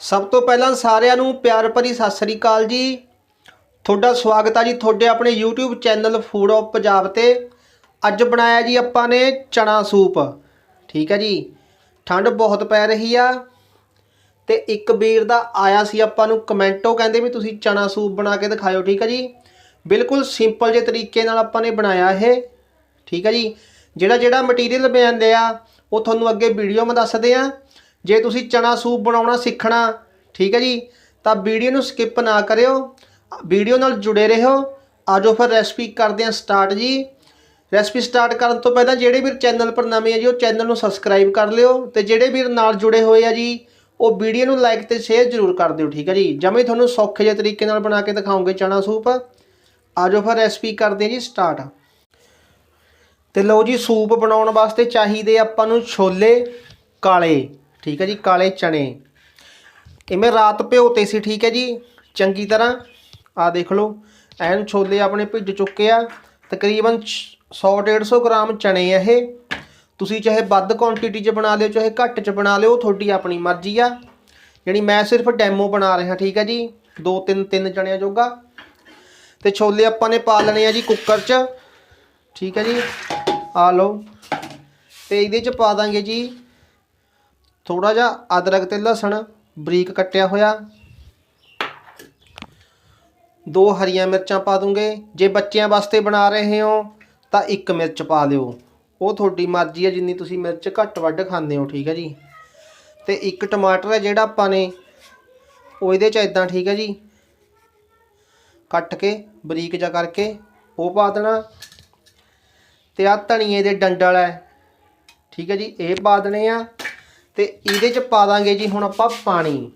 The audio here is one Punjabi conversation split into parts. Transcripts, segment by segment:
ਸਭ ਤੋਂ ਪਹਿਲਾਂ ਸਾਰਿਆਂ ਨੂੰ ਪਿਆਰ ਭਰੀ ਸਤਿ ਸ੍ਰੀ ਅਕਾਲ ਜੀ। ਤੁਹਾਡਾ ਸਵਾਗਤ ਆ ਜੀ ਤੁਹਾਡੇ ਆਪਣੇ YouTube channel food of Punjab ਤੇ। ਅੱਜ ਬਣਾਇਆ ਜੀ ਆਪਾਂ ਨੇ ਚਣਾ ਸੂਪ। ਠੀਕ ਹੈ ਜੀ। ਠੰਡ ਬਹੁਤ ਪੈ ਰਹੀ ਆ। ਤੇ ਇੱਕ ਵੀਰ ਦਾ ਆਇਆ ਸੀ ਆਪਾਂ ਨੂੰ ਕਮੈਂਟ ਉਹ ਕਹਿੰਦੇ ਵੀ ਤੁਸੀਂ ਚਣਾ ਸੂਪ ਬਣਾ ਕੇ ਦਿਖਾਇਓ, ਠੀਕ ਹੈ ਜੀ। ਬਿਲਕੁਲ ਸਿੰਪਲ ਜਿਹੇ ਤਰੀਕੇ ਨਾਲ ਆਪਾਂ ਨੇ ਬਣਾਇਆ ਇਹ। ਠੀਕ ਹੈ ਜੀ। ਜਿਹੜਾ ਜਿਹੜਾ ਮਟੀਰੀਅਲ ਮਿਲਦੇ ਆ, ਉਹ ਤੁਹਾਨੂੰ ਅੱਗੇ ਵੀਡੀਓ ਮੈਂ ਦੱਸਦੇ ਆ। ਜੇ ਤੁਸੀਂ ਚਣਾ ਸੂਪ ਬਣਾਉਣਾ ਸਿੱਖਣਾ, ਠੀਕ ਹੈ ਜੀ, ਤਾਂ ਵੀਡੀਓ ਨੂੰ ਸਕਿਪ ਨਾ ਕਰਿਓ, ਵੀਡੀਓ ਨਾਲ ਜੁੜੇ ਰਹੋ। ਆਜੋ ਫਿਰ ਰੈਸਪੀ ਕਰਦੇ ਹਾਂ ਸਟਾਰਟ ਜੀ। ਰੈਸਪੀ ਸਟਾਰਟ ਕਰਨ ਤੋਂ ਪਹਿਲਾਂ ਜਿਹੜੇ ਵੀਰ ਚੈਨਲ ਪਰ ਨਵੇਂ ਆ ਜੀ, ਉਹ ਚੈਨਲ ਨੂੰ ਸਬਸਕ੍ਰਾਈਬ ਕਰ ਲਿਓ ਤੇ ਜਿਹੜੇ ਵੀਰ ਨਾਲ ਜੁੜੇ ਹੋਏ ਆ ਜੀ, ਉਹ ਵੀਡੀਓ ਨੂੰ ਲਾਈਕ ਤੇ ਸ਼ੇਅਰ ਜ਼ਰੂਰ ਕਰ ਦਿਓ, ਠੀਕ ਹੈ ਜੀ। ਜਮੇ ਤੁਹਾਨੂੰ ਸੌਖੇ ਜਿਹੇ ਤਰੀਕੇ ਨਾਲ ਬਣਾ ਕੇ ਦਿਖਾਉਂਗੇ ਚਣਾ ਸੂਪ। ਆਜੋ ਫਿਰ ਰੈਸਪੀ ਕਰਦੇ ਹਾਂ ਜੀ ਸਟਾਰਟ ਤੇ ਲਓ ਜੀ, ਸੂਪ ਬਣਾਉਣ ਵਾਸਤੇ ਚਾਹੀਦੇ ਆਪਾਂ ਨੂੰ ਛੋਲੇ ਕਾਲੇ। ਠੀਕ ਹੈ ਜੀ, ਕਾਲੇ ਚਣੇ ਇਹ ਮੈਂ ਰਾਤ ਭਿਓਤੇ ਸੀ, ਠੀਕ ਹੈ ਜੀ, ਚੰਗੀ ਤਰ੍ਹਾਂ। ਆ ਦੇਖ ਲਓ, ਐਨ ਛੋਲੇ ਆਪਣੇ ਭਿੱਜ ਚੁੱਕੇ ਆ। ਤਕਰੀਬਨ 100 150 ਗ੍ਰਾਮ ਚਣੇ ਆ ਇਹ। ਤੁਸੀਂ ਚਾਹੇ ਵੱਧ ਕੁਆਂਟੀਟੀ 'ਚ ਬਣਾ ਲਿਓ, ਚਾਹੇ ਘੱਟ 'ਚ ਬਣਾ ਲਿਓ ਤੁਹਾਡੀ ਆਪਣੀ ਮਰਜ਼ੀ ਆ। ਜਿਹੜੀ ਮੈਂ ਸਿਰਫ ਡੈਮੋ ਬਣਾ ਰਿਹਾ, ਠੀਕ ਹੈ ਜੀ, ਦੋ ਤਿੰਨ ਤਿੰਨ ਚਣਿਆਂ ਜੋਗਾ। ਤੇ ਛੋਲੇ ਆਪਾਂ ਨੇ ਪਾ ਲੈਣੇ ਆ ਜੀ ਕੁੱਕਰ 'ਚ। ਠੀਕ ਹੈ ਜੀ ਆ ਲਓ। ਤੇ ਇਹਦੇ 'ਚ ਪਾ ਦਾਂਗੇ ਜੀ ਥੋੜਾ ਜਿਹਾ ਅਦਰਕ ਤੇ ਲਸਣ ਬਰੀਕ ਕੱਟਿਆ ਹੋਇਆ। ਦੋ ਹਰੀਆਂ ਮਿਰਚਾਂ ਪਾ ਦੂੰਗੇ। ਜੇ ਬੱਚਿਆਂ ਵਾਸਤੇ ਬਣਾ ਰਹੇ ਹੋ, ਤਾਂ ਇੱਕ ਮਿਰਚ ਪਾ ਦਿਓ। ਉਹ ਤੁਹਾਡੀ ਮਰਜ਼ੀ ਹੈ, ਜਿੰਨੀ ਤੁਸੀਂ ਮਿਰਚ ਘੱਟ ਵੱਧ ਖਾਂਦੇ ਹੋ, ਠੀਕ ਹੈ ਜੀ। ਤੇ ਇੱਕ ਟਮਾਟਰ ਹੈ ਜਿਹੜਾ ਆਪਾਂ ਨੇ, ਉਹ ਇਹਦੇ 'ਚ ਇਦਾਂ ਠੀਕ ਹੈ ਜੀ। ਕੱਟ ਕੇ, ਬਰੀਕ ਜਿਹਾ ਕਰਕੇ ਉਹ ਪਾ ਦੇਣਾ। ਤੇ ਆ ਧਨੀਏ ਦੇ ਡੰਡਲ ਹੈ, ਠੀਕ ਹੈ ਜੀ, ਇਹ ਪਾ ਦੇਣੇ ਆ। ਤੇ ਇਹਦੇ 'ਚ ਪਾ ਦਾਂਗੇ ਜੀ ਹੁਣ ਆਪਾਂ ਪਾਣੀ।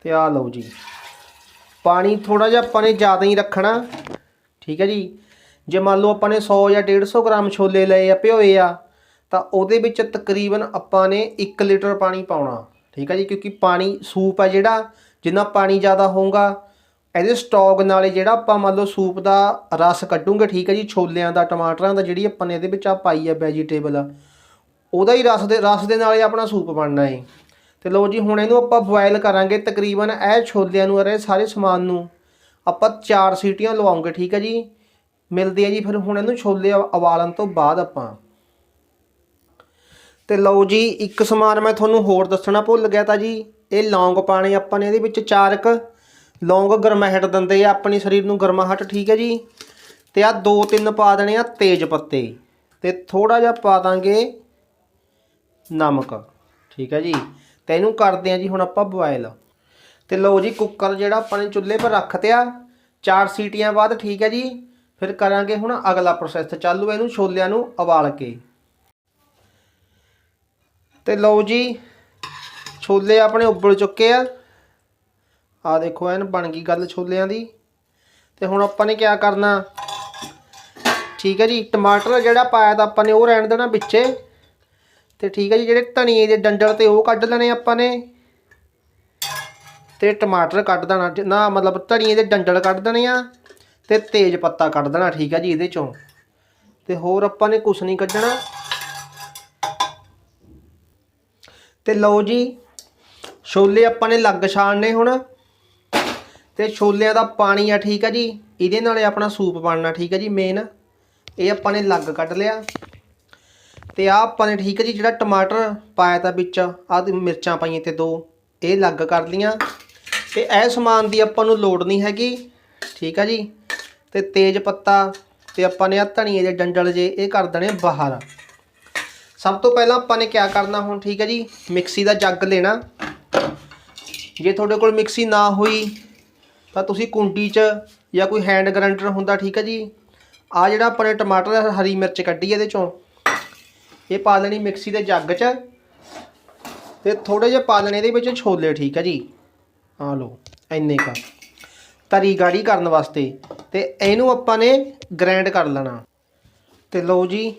ਤੇ ਆ ਲਓ ਜੀ। ਪਾਣੀ ਥੋੜਾ ਜਿਹਾ ਆਪਾਂ ਨੇ ਜ਼ਿਆਦਾ ਹੀ ਰੱਖਣਾ। ਠੀਕ ਹੈ ਜੀ। ਜੇ ਮੰਨ ਲਓ ਆਪਾਂ ਨੇ 100 ਜਾਂ 150 ਗ੍ਰਾਮ ਛੋਲੇ ਲਏ ਆ, ਭਿਓਏ ਆ, ਤਾਂ ਉਹਦੇ ਵਿੱਚ ਤਕਰੀਬਨ ਆਪਾਂ ਨੇ 1 ਲੀਟਰ ਪਾਣੀ ਪਾਉਣਾ। ਠੀਕ ਹੈ ਜੀ, ਕਿਉਂਕਿ ਪਾਣੀ ਸੂਪ ਹੈ ਜਿਹੜਾ, ਜਿੰਨਾ ਪਾਣੀ ਜ਼ਿਆਦਾ ਹੋਊਗਾ, ਇਹਦੇ ਸਟੋਕ ਨਾਲੇ ਜਿਹੜਾ ਆਪਾਂ ਮੰਨ ਲਓ ਸੂਪ ਦਾ ਰਸ ਕੱਢੂਗੇ। ਠੀਕ ਹੈ ਜੀ, ਛੋਲਿਆਂ ਦਾ, ਟਮਾਟਰਾਂ ਦਾ, ਜਿਹੜੀ ਆਪਾਂ ਨੇ ਇਹਦੇ ਵਿੱਚ ਆ ਪਾਈ ਆ ਵੈਜੀਟੇਬਲ ਉਹਦਾ ਹੀ ਰਸ ਦੇ ਰਸ ਦੇ ਨਾਲ ਹੀ ਆਪਣਾ ਸੂਪ ਬਣਨਾ ਹੈ ਤੇ ਲਓ ਜੀ, ਹੁਣ ਇਹਨੂੰ ਆਪਾਂ ਬੋਇਲ ਕਰਾਂਗੇ ਤਕਰੀਬਨ ਇਹ ਛੋਲਿਆਂ ਨੂੰ, ਅਰੇ ਸਾਰੇ ਸਮਾਨ ਨੂੰ। ਆਪਾਂ ਚਾਰ ਸੀਟੀਆਂ ਲਵਾਉਂਗੇ, ਠੀਕ ਹੈ ਜੀ? ਮਿਲਦੇ ਆ ਜੀ ਫਿਰ ਹੁਣ ਇਹਨੂੰ ਛੋਲੇ ਉਬਾਲਣ ਤੋਂ ਬਾਅਦ ਆਪਾਂ। ਤੇ ਲਓ ਜੀ, ਇੱਕ ਸਮਾਨ ਮੈਂ ਤੁਹਾਨੂੰ ਹੋਰ ਦੱਸਣਾ ਭੁੱਲ ਗਿਆ ਤਾਂ ਜੀ, ਇਹ ਲੌਂਗ ਪਾਣੇ ਆਪਾਂ ਨੇ, ਇਹਦੇ ਵਿੱਚ ਚਾਰਕ ਲੌਂਗ ਗਰਮਾਹਟ ਦਿੰਦੇ ਆ, ਆਪਣੀ ਸਰੀਰ ਨੂੰ ਗਰਮਾਹਟ ਠੀਕ ਹੈ ਜੀ? ਤੇ ਆ ਦੋ ਤਿੰਨ ਪਾ ਦੇਣੇ ਆ ਤੇਜ ਪੱਤੇ। ਤੇ ਥੋੜਾ ਜਿਹਾ ਪਾ ਦਾਂਗੇ ਨਮਕ। ਠੀਕ ਹੈ ਜੀ। ਤੇ ਇਹਨੂੰ ਕਰਦੇ ਆ ਜੀ ਹੁਣ ਆਪਾਂ ਬੋਇਲ ਤੇ ਲਓ ਜੀ ਕੁੱਕਰ ਜਿਹੜਾ ਆਪਾਂ ਨੇ ਚੁੱਲ੍ਹੇ 'ਪਰ ਰੱਖ ਤਿਆ ਚਾਰ ਸੀਟੀਆਂ ਬਾਅਦ ਠੀਕ ਹੈ ਜੀ। ਫਿਰ ਕਰਾਂਗੇ ਹੁਣ ਅਗਲਾ ਪ੍ਰੋਸੈਸ ਚਾਲੂ ਇਹਨੂੰ ਛੋਲਿਆਂ ਨੂੰ ਉਬਾਲ ਕੇ। ਤੇ ਲਓ ਜੀ, ਛੋਲੇ ਆਪਣੇ ਉਬਲ ਚੁੱਕੇ ਆ। ਆ ਦੇਖੋ ਐਨ ਬਣ ਗਈ ਗੱਲ ਛੋਲਿਆਂ ਦੀ। ਤੇ ਹੁਣ ਆਪਾਂ ਨੇ ਕੀ ਕਰਨਾ? ਠੀਕ ਹੈ ਜੀ, ਟਮਾਟਰ ਜਿਹੜਾ ਪਾਇਆ ਤਾਂ ਆਪਾਂ ਨੇ ਉਹ ਰਹਿਣ ਦੇਣਾ ਵਿੱਚੇ। ਤੇ ਠੀਕ ਹੈ ਜੀ, ਜਿਹੜੇ ਧਨੀਏ ਦੇ ਡੰਡਲ ਤੇ ਉਹ ਕੱਢ ਲੈਣੇ ਆਪਾਂ ਨੇ। ਤੇ ਟਮਾਟਰ ਕੱਢ ਦੇਣਾ ਨਾ ਮਤਲਬ ਧਨੀਏ ਦੇ ਡੰਡਲ ਕੱਢ ਦੇਣੇ ਆ, ਤੇ ਤੇਜ ਪੱਤਾ ਕੱਢ ਦੇਣਾ, ਠੀਕ ਹੈ ਜੀ, ਇਹਦੇ ਚੋਂ। ਤੇ ਹੋਰ ਆਪਾਂ ਨੇ ਕੁਛ ਨਹੀਂ ਕੱਢਣਾ। ਤੇ ਲਓ ਜੀ, ਛੋਲੇ ਆਪਾਂ ਨੇ ਲੱਗ ਛਾਣਨੇ ਹੁਣ। ਤੇ ਛੋਲਿਆਂ ਦਾ ਪਾਣੀ ਆ, ਠੀਕ ਹੈ ਜੀ, ਇਹਦੇ ਨਾਲੇ ਆਪਣਾ ਸੂਪ ਬਣਨਾ, ਠੀਕ ਹੈ ਜੀ ਮੇਨ ਇਹ ਆਪਾਂ ਨੇ ਲੱਗ ਕੱਢ ਲਿਆ। ਤੇ ਆਹ ਆਪਾਂ ਨੇ ਠੀਕ ਹੈ ਜੀ, ਜਿਹੜਾ ਟਮਾਟਰ ਪਾਇਆ ਤਾਂ ਵਿੱਚ, ਆਹ ਮਿਰਚਾਂ ਪਾਈਆਂ ਤੇ ਦੋ, ਇਹ ਲੱਗ ਕਰ ਲੀਆਂ ਤੇ ਇਹ ਸਮਾਨ ਦੀ ਆਪਾਂ ਨੂੰ ਲੋੜ ਨਹੀਂ ਹੈਗੀ, ਠੀਕ ਹੈ ਜੀ। ਤੇ ਤੇਜ ਪੱਤਾ ਤੇ ਆਪਾਂ ਨੇ ਆ ਧਨੀਏ ਦੇ ਡੰਡਲ ਜੇ, ਇਹ ਕਰ ਦੇਣੇ ਬਾਹਰ। ਸਭ ਤੋਂ ਪਹਿਲਾਂ ਆਪਾਂ ਨੇ ਕੀ ਕਰਨਾ ਹੁਣ, ਠੀਕ ਹੈ ਜੀ, ਮਿਕਸੀ ਦਾ ਜੱਗ ਲੈਣਾ। ਜੇ ਤੁਹਾਡੇ ਕੋਲ ਮਿਕਸੀ ਨਾ ਹੋਈ, ਤਾਂ ਤੁਸੀਂ ਕੁੰਡੀ 'ਚ ਜਾਂ ਕੋਈ ਹੈਂਡ ਗ੍ਰਾਈਂਡਰ ਹੁੰਦਾ, ਠੀਕ ਹੈ ਜੀ ਆ ਜਿਹੜਾ ਆਪਾਂ ਨੇ ਟਮਾਟਰ, ਹਰੀ ਮਿਰਚ ਕੱਢੀ ਇਹਦੇ ਚੋਂ ਇਹ ਪਾ ਲੈਣੀ ਮਿਕਸੀ ਦੇ ਜੱਗ 'ਚ ਤੇ ਥੋੜੇ ਜਿਹਾ ਪਾ ਲੈਣੇ ਇਹਦੇ ਵਿੱਚ ਛੋਲੇ, ਠੀਕ ਹੈ ਜੀ? ਆ ਲਓ, ਇੰਨੇ ਕਾ। ਤਰੀ ਗਾੜੀ ਕਰਨ ਵਾਸਤੇ ਤੇ ਇਹਨੂੰ ਆਪਾਂ ਨੇ ਗ੍ਰਾਈਂਡ ਕਰ ਲੈਣਾ। ਤੇ ਲਓ ਜੀ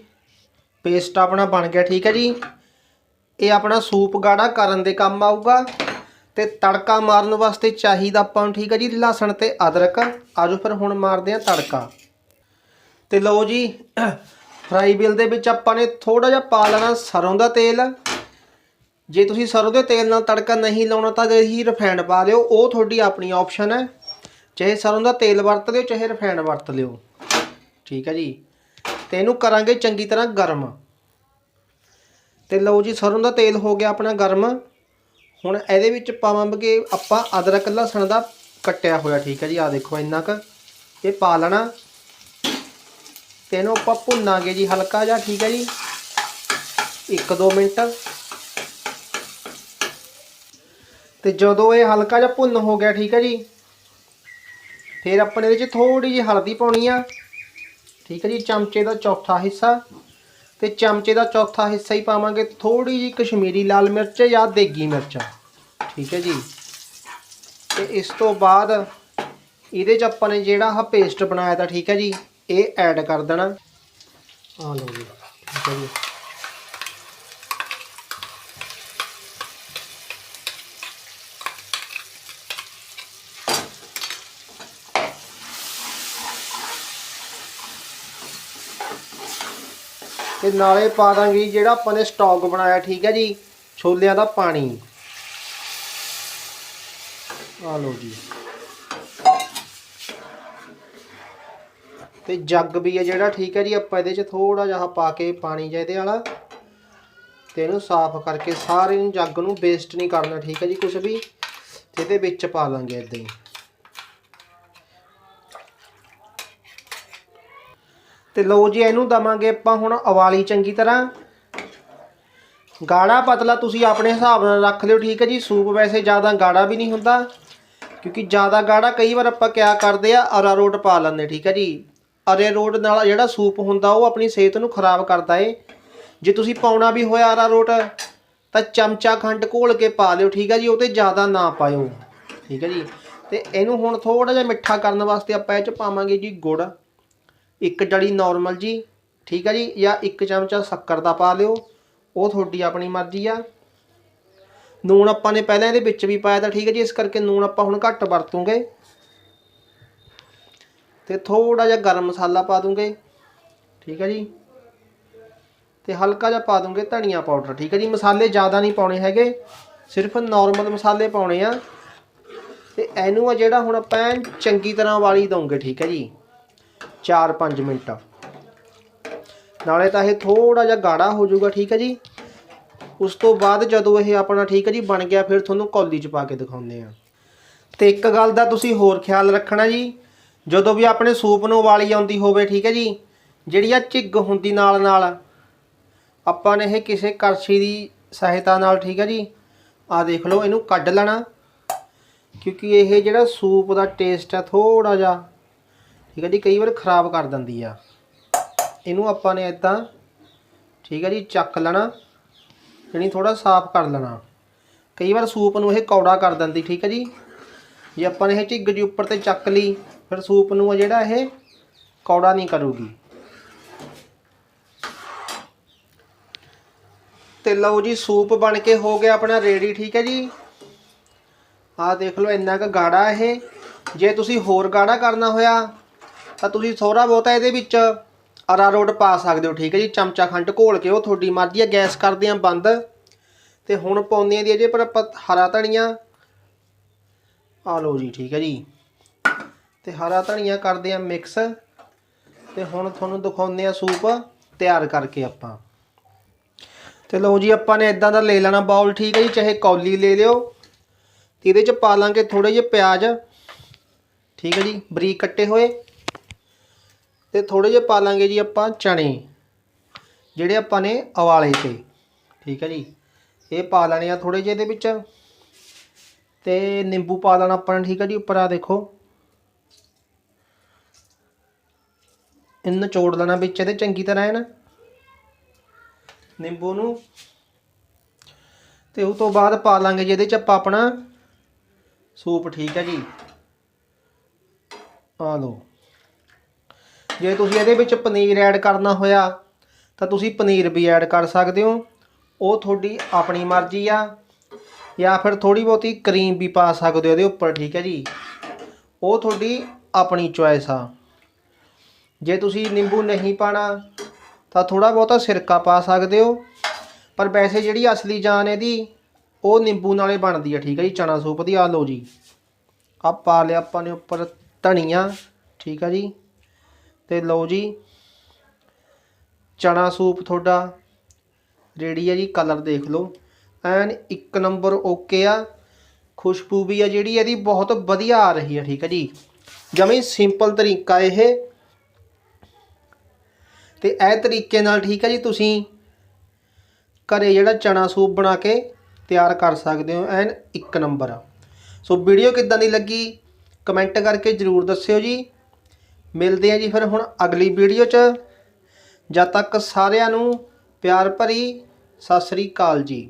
ਪੇਸਟ ਆਪਣਾ ਬਣ ਗਿਆ, ਠੀਕ ਹੈ ਜੀ? ਇਹ ਆਪਣਾ ਸੂਪ ਗਾੜਾ ਕਰਨ ਦੇ ਕੰਮ ਆਊਗਾ। ਤੇ ਤੜਕਾ ਮਾਰਨ ਵਾਸਤੇ ਚਾਹੀਦਾ ਆਪਾਂ ਨੂੰ, ਠੀਕ ਹੈ ਜੀ? ਲਸਣ ਤੇ ਅਦਰਕ। ਆਜੋ ਫਿਰ ਹੁਣ ਮਾਰਦੇ ਆ ਤੜਕਾ। ਤੇ ਲਓ ਜੀ ਫਰਾਈ ਬਿਲ ਦੇ ਵਿੱਚ ਆਪਾਂ ਨੇ ਥੋੜਾ ਜਿਹਾ ਪਾ ਲੈਣਾ ਸਰੋਂ ਦਾ ਤੇਲ। ਜੇ ਤੁਸੀਂ ਸਰੋਂ ਦੇ ਤੇਲ ਨਾਲ ਤੜਕਾ ਨਹੀਂ ਲਾਉਣਾ ਤਾਂ ਹੀ ਰਿਫਾਈਂਡ ਪਾ ਲਿਓ ਉਹ ਤੁਹਾਡੀ ਆਪਣੀ ਆਪਸ਼ਨ ਹੈ। ਚਾਹੇ ਸਰੋਂ ਦਾ ਤੇਲ ਵਰਤ ਲਿਓ, ਚਾਹੇ ਰਿਫਾਈਂਡ ਵਰਤ ਲਿਓ। ਠੀਕ ਹੈ ਜੀ। ਤੇ ਇਹਨੂੰ ਕਰਾਂਗੇ ਚੰਗੀ ਤਰ੍ਹਾਂ ਗਰਮ। ਤੇ ਲਓ ਜੀ, ਸਰੋਂ ਦਾ ਤੇਲ ਹੋ ਗਿਆ ਆਪਣਾ ਗਰਮ। ਹੁਣ ਇਹਦੇ ਵਿੱਚ ਪਾਵਾਂਗੇ ਆਪਾਂ ਅਦਰਕ ਲਸਣ ਦਾ ਕੱਟਿਆ ਹੋਇਆ। ਠੀਕ ਹੈ ਜੀ ਆ ਦੇਖੋ ਇੰਨਾ ਕੁ। ਇਹ ਪਾ ਲੈਣਾ। ਤੇ ਇਹਨੂੰ ਆਪਾਂ ਭੁੰਨਾਂਗੇ ਜੀ, ਹਲਕਾ ਜਿਹਾ, ਠੀਕ ਹੈ ਜੀ? 1-2 ਮਿੰਟ। ਤੇ ਜਦੋਂ ਇਹ ਹਲਕਾ ਜਿਹਾ ਭੁੰਨ ਹੋ ਗਿਆ, ਠੀਕ ਹੈ ਜੀ? ਫਿਰ ਆਪਾਂ ਇਹਦੇ 'ਚ ਥੋੜੀ ਜਿਹੀ ਹਲਦੀ ਪਾਉਣੀ ਆ। ਠੀਕ ਹੈ ਜੀ, ਚਮਚੇ ਦਾ ਚੌਥਾ ਹਿੱਸਾ। ਤੇ ਚਮਚੇ ਦਾ ਚੌਥਾ ਹਿੱਸਾ ਹੀ ਪਾਵਾਂਗੇ ਥੋੜੀ ਜਿਹੀ ਕਸ਼ਮੀਰੀ ਲਾਲ ਮਿਰਚ ਜਾਂ ਦੇਗੀ ਮਿਰਚ। ਠੀਕ ਹੈ ਜੀ? ਤੇ ਇਸ ਤੋਂ ਬਾਅਦ ਇਹਦੇ 'ਚ ਆਪਾਂ ਨੇ ਜਿਹੜਾ ਆ ਪੇਸਟ ਬਣਾਇਆ ਤਾਂ, ਠੀਕ ਹੈ ਜੀ? ਇਹ ਐਡ ਕਰ ਦੇਣਾ। ਆ ਲਓ ਜੀ, ਠੀਕ ਹੈ ਜੀ। ਤੇ ਨਾਲੇ ਪਾ ਦਾਂਗੇ ਜੀ ਜਿਹੜਾ ਆਪਾਂ ਨੇ ਸਟਾਕ ਬਣਾਇਆ, ਠੀਕ ਹੈ ਜੀ, ਛੋਲਿਆਂ ਦਾ ਪਾਣੀ। ਆ ਲਓ ਜੀ। ਤੇ ਜੱਗ ਵੀ ਹੈ ਜਿਹੜਾ, ਠੀਕ ਹੈ ਜੀ? ਆਪਾਂ ਇਹਦੇ 'ਚ ਥੋੜਾ ਜਿਹਾ ਪਾ ਕੇ ਪਾਣੀ ਜਿਹਾ ਇਹਦੇ ਵਾਲਾ ਤੇ ਇਹਨੂੰ ਸਾਫ਼ ਕਰਕੇ ਸਾਰੇ ਨੂੰ ਜੱਗ ਨੂੰ ਵੇਸਟ ਨਹੀਂ ਕਰਨਾ, ਠੀਕ ਹੈ ਜੀ? ਕੁਝ ਵੀ ਤੇ ਇਹਦੇ ਵਿੱਚ ਪਾ ਲਾਂਗੇ ਇਦਾਂ ਹੀ। ਤੇ ਲਓ ਜੀ, ਇਹਨੂੰ ਦਵਾਂਗੇ ਆਪਾਂ ਹੁਣ ਉਵਾਲੀ ਚੰਗੀ ਤਰ੍ਹਾਂ। ਗਾੜਾ ਪਤਲਾ ਤੁਸੀਂ ਆਪਣੇ ਹਿਸਾਬ ਨਾਲ ਰੱਖ ਲਿਓ, ਠੀਕ ਹੈ ਜੀ? ਸੂਪ ਵੈਸੇ ਜ਼ਿਆਦਾ ਗਾੜਾ ਵੀ ਨਹੀਂ ਹੁੰਦਾ, ਕਿਉਂਕਿ ਜ਼ਿਆਦਾ ਗਾੜਾ ਕਈ ਵਾਰ ਆਪਾਂ ਕਿਆ ਕਰਦੇ ਆ, ਅਰਾਰੋਟ ਪਾ ਲੈਂਦੇ, ਠੀਕ ਹੈ ਜੀ? ਅਰਾਰੋਟ ਨਾਲ ਜਿਹੜਾ ਸੂਪ ਹੁੰਦਾ ਉਹ ਆਪਣੀ ਸਿਹਤ ਨੂੰ ਖਰਾਬ ਕਰਦਾ ਏ। ਜੇ ਤੁਸੀਂ ਪਾਉਣਾ ਵੀ ਹੋਇਆ ਅਰਾਰੋਟ ਤਾਂ ਚਮਚਾ ਖੰਡ ਘੋਲ ਕੇ ਪਾ ਲਿਓ, ਠੀਕ ਹੈ ਜੀ? ਉਹ ਤੇ ਜ਼ਿਆਦਾ ਨਾ ਪਾਇਓ। ਠੀਕ ਹੈ ਜੀ? ਤੇ ਇਹਨੂੰ ਹੁਣ ਥੋੜਾ ਜਿਹਾ ਮਿੱਠਾ ਕਰਨ ਵਾਸਤੇ ਆਪਾਂ ਇਹ ਚ ਪਾਵਾਂਗੇ ਜੀ ਗੁੜ। ਇੱਕ ਡਲੀ ਨਾਰਮਲ ਜੀ, ਠੀਕ ਹੈ ਜੀ? ਜਾਂ ਇੱਕ ਚਮਚਾ ਸ਼ੱਕਰ ਦਾ ਪਾ ਲਿਓ। ਉਹ ਤੁਹਾਡੀ ਆਪਣੀ ਮਰਜ਼ੀ ਆ। ਨੂਣ ਆਪਾਂ ਨੇ ਪਹਿਲਾਂ ਇਹਦੇ ਵਿੱਚ ਵੀ ਪਾਇਆ ਤਾਂ ਠੀਕ ਹੈ ਜੀ? ਇਸ ਕਰਕੇ ਨੂਣ ਆਪਾਂ ਹੁਣ ਘੱਟ ਵਰਤੂਗੇ। ਤੇ ਥੋੜਾ ਜਿਹਾ ਗਰਮ ਮਸਾਲਾ ਪਾ ਦੂੰਗੇ। ਠੀਕ ਹੈ ਜੀ? ਤੇ ਹਲਕਾ ਜਿਹਾ ਪਾ ਦੂੰਗੇ ਧਨੀਆ ਪਾਊਡਰ। ਠੀਕ ਹੈ ਜੀ? ਮਸਾਲੇ ਜ਼ਿਆਦਾ ਨਹੀਂ ਪਾਉਣੇ ਹੈਗੇ। ਸਿਰਫ ਨਾਰਮਲ ਮਸਾਲੇ ਪਾਉਣੇ ਆ। ਤੇ ਇਹਨੂੰ ਆ ਜਿਹੜਾ ਹੁਣ ਆਪਾਂ ਚੰਗੀ ਤਰ੍ਹਾਂ ਵਾਲੀ ਦਵਾਂਗੇ ਠੀਕ ਹੈ ਜੀ? 4-5 ਮਿੰਟ। ਨਾਲੇ ਤਾਂ ਇਹ ਥੋੜਾ ਜਿਹਾ ਗਾੜਾ ਹੋ ਜਾਊਗਾ, ਠੀਕ ਹੈ ਜੀ? ਉਸ ਤੋਂ ਬਾਅਦ ਜਦੋਂ ਇਹ ਆਪਣਾ, ਠੀਕ ਹੈ ਜੀ, ਬਣ ਗਿਆ, ਫਿਰ ਤੁਹਾਨੂੰ ਕੌਲੀ 'ਚ ਪਾ ਕੇ ਦਿਖਾਉਂਦੇ ਆ ਤੇ ਇੱਕ ਗੱਲ ਦਾ ਤੁਸੀਂ ਹੋਰ ਖਿਆਲ ਰੱਖਣਾ ਜੀ। ਜਦੋਂ ਵੀ ਆਪਣੇ ਸੂਪ ਨੂੰ ਉਬਾਲੀ ਆਉਂਦੀ ਹੋਵੇ, ਠੀਕ ਹੈ ਜੀ? ਜਿਹੜੀ ਆ ਝਿੱਗ ਹੁੰਦੀ ਨਾਲ ਨਾਲ, ਆਪਾਂ ਨੇ ਇਹ ਕਿਸੇ ਕੜਛੀ ਦੀ ਸਹਾਇਤਾ ਨਾਲ, ਠੀਕ ਹੈ ਜੀ? ਆ ਦੇਖ ਲਓ, ਇਹਨੂੰ ਕੱਢ ਲੈਣਾ, ਕਿਉਂਕਿ ਇਹ ਜਿਹੜਾ ਸੂਪ ਦਾ ਟੇਸਟ ਆ ਥੋੜਾ ਜਿਹਾ, ਠੀਕ ਹੈ ਜੀ, ਕਈ ਵਾਰ ਖਰਾਬ ਕਰ ਦਿੰਦੀ ਆ। ਇਹਨੂੰ ਆਪਾਂ ਨੇ ਇਦਾਂ ਠੀਕ ਹੈ ਜੀ, ਚੱਕ ਲੈਣਾ, ਯਾਨੀ ਥੋੜਾ ਸਾਫ਼ ਕਰ ਲੈਣਾ। ਕਈ ਵਾਰ ਸੂਪ ਨੂੰ ਇਹ ਕੌੜਾ ਕਰ ਦਿੰਦੀ, ਠੀਕ ਹੈ ਜੀ? ਜੇ ਆਪਾਂ ਨੇ ਇਹ ਝਿੱਗ ਜੀ ਉੱਪਰ ਤੇ ਚੱਕ ਲਈ ਫਿਰ ਸੂਪ ਨੂੰ ਆ ਜਿਹੜਾ ਇਹ ਕੌੜਾ ਨਹੀਂ ਕਰੂਗੀ। ਤੇ ਲਓ ਜੀ, ਸੂਪ ਬਣ ਕੇ ਹੋ ਗਿਆ ਆਪਣਾ ਰੈਡੀ ਠੀਕ ਹੈ ਜੀ? ਆਹ ਦੇਖ ਲਓ, ਇੰਨਾ ਕੁ ਗਾੜਾ ਇਹ। ਜੇ ਤੁਸੀਂ ਹੋਰ ਗਾੜਾ ਕਰਨਾ ਹੋਇਆ, ਤਾਂ ਤੁਸੀਂ ਥੋੜਾ ਬਹੁਤਾ ਇਹਦੇ ਵਿੱਚ ਅਰਾਰੋਟ ਪਾ ਸਕਦੇ ਹੋ, ਠੀਕ ਹੈ ਜੀ? ਚਮਚਾ ਖੰਡ ਘੋਲ ਕੇ ਉਹ ਤੁਹਾਡੀ ਮਰਜ਼ੀ ਹੈ, ਗੈਸ ਕਰਦੇ ਆ ਬੰਦ। ਤੇ ਹੁਣ ਪਾਉਂਦੇ ਆ ਦੀ ਅਜੇ ਪਰ ਆਪਾਂ ਹਰਾ ਧਨੀਆ। ਆ ਲਓ ਜੀ, ਠੀਕ ਹੈ ਜੀ। ਤੇ ਹਰਾ ਧਨੀਆ ਕਰਦੇ ਆ ਮਿਕਸ ਤੇ ਹੁਣ ਤੁਹਾਨੂੰ ਦਿਖਾਉਂਦੇ ਆ ਸੂਪ ਤਿਆਰ ਕਰਕੇ ਆਪਾਂ। ਤੇ ਲਓ ਜੀ, ਆਪਾਂ ਨੇ ਇਦਾਂ ਦਾ ਲੈ ਲੈਣਾ ਬਾਉਲ ਠੀਕ ਹੈ ਜੀ, ਚਾਹੇ ਕੌਲੀ ਲੈ ਲਿਓ। ਤੇ ਇਹਦੇ ਚ ਪਾ ਲਾਂਗੇ ਥੋੜੇ ਜਿਹੇ ਪਿਆਜ਼। ਠੀਕ ਹੈ ਜੀ, ਬਰੀਕ ਕੱਟੇ ਹੋਏ। ਤੇ ਥੋੜੇ ਜਿਹੇ ਪਾ ਲਾਂਗੇ ਜੀ ਆਪਾਂ ਚਣੇ ਜਿਹੜੇ ਆਪਾਂ ਨੇ ਅਵਾਲੇ ਤੇ। ਠੀਕ ਹੈ ਜੀ, ਇਹ ਪਾ ਲੈਣੇ ਆ ਥੋੜੇ ਜਿਹੇ ਦੇ ਵਿੱਚ। ਤੇ ਨਿੰਬੂ ਪਾ ਲੈਣਾ ਆਪਾਂ ਨੇ, ਠੀਕ ਹੈ ਜੀ, ਉੱਪਰ ਆ ਦੇਖੋ। ਇਹਨੂੰ ਨਿਚੋੜ ਲੈਣਾ ਵਿੱਚ ਇਹਦੇ ਚੰਗੀ ਤਰ੍ਹਾਂ ਹੈ ਨਾ। ਨਿੰਬੂ ਨੂੰ ਤੇ ਉਸ ਤੋਂ ਬਾਅਦ ਪਾ ਲਾਂਗੇ ਜੀ ਇਹਦੇ ਚ ਆਪਾਂ ਆਪਣਾ ਸੂਪ, ਠੀਕ ਹੈ ਜੀ। ਆ ਲਓ। ਜੇ ਤੁਸੀਂ ਇਹਦੇ ਵਿੱਚ ਪਨੀਰ ਐਡ ਕਰਨਾ ਹੋਇਆ, ਤਾਂ ਤੁਸੀਂ ਪਨੀਰ ਵੀ ਐਡ ਕਰ ਸਕਦੇ ਹੋ। ਉਹ ਤੁਹਾਡੀ ਆਪਣੀ ਮਰਜ਼ੀ ਆ। ਜਾਂ ਫਿਰ ਥੋੜੀ ਬਹੁਤੀ ਕਰੀਮ ਵੀ ਪਾ ਸਕਦੇ ਹੋ ਇਹਦੇ ਉੱਪਰ, ਠੀਕ ਹੈ ਜੀ। ਉਹ ਤੁਹਾਡੀ ਆਪਣੀ ਚੁਆਇਸ ਆ। ਜੇ ਤੁਸੀਂ ਨਿੰਬੂ ਨਹੀਂ ਪਾਣਾ, ਤਾਂ ਥੋੜਾ ਬਹੁਤਾ ਸਿਰਕਾ ਪਾ ਸਕਦੇ ਹੋ। ਪਰ ਵੈਸੇ ਜਿਹੜੀ ਅਸਲੀ ਜਾਨ ਇਹਦੀ, ਉਹ ਨਿੰਬੂ ਨਾਲੇ ਬਣਦੀ ਆ ਠੀਕ ਹੈ ਜੀ ਚਣਾ ਸੂਪ ਦੀ। ਆ ਲਓ ਜੀ। ਆ ਪਾ ਲਿਆ ਆਪਾਂ ਨੇ ਉੱਪਰ ਧਨੀਆ, ਠੀਕ ਆ ਜੀ। ਤੇ ਲਓ ਜੀ, ਚਨਾ ਸੂਪ ਤੁਹਾਡਾ ਰੈਡੀ ਆ ਜੀ, ਕਲਰ ਦੇਖ ਲਓ। ਐਨ ਇੱਕ ਨੰਬਰ ਓਕੇ ਆ। ਖੁਸ਼ਬੂ ਵੀ ਆ ਜਿਹੜੀ, ਇਹਦੀ ਬਹੁਤ ਵਧੀਆ ਆ ਰਹੀ ਆ ਠੀਕ ਹੈ ਜੀ। ਜਮੀ ਸਿੰਪਲ ਤਰੀਕਾ ਇਹ। ਤੇ ਇਹ ਤਰੀਕੇ ਨਾਲ ਠੀਕ ਹੈ ਜੀ, ਤੁਸੀਂ ਘਰੇ ਜਿਹੜਾ ਚਣਾ ਸੂਪ ਬਣਾ ਕੇ ਤਿਆਰ ਕਰ ਸਕਦੇ ਹੋ, ਐਨ ਇੱਕ ਨੰਬਰ ਸੋ ਵੀਡੀਓ ਕਿੱਦਾਂ ਦੀ ਲੱਗੀ, ਕਮੈਂਟ ਕਰਕੇ ਜਰੂਰ ਦੱਸਿਓ ਜੀ। ਮਿਲਦੇ ਆ ਜੀ ਫਿਰ ਹੁਣ ਅਗਲੀ ਵੀਡੀਓ 'ਚ। ਜਦ ਤੱਕ ਸਾਰਿਆਂ ਨੂੰ ਪਿਆਰ ਭਰੀ ਸਤਿ ਸ੍ਰੀ ਅਕਾਲ ਜੀ।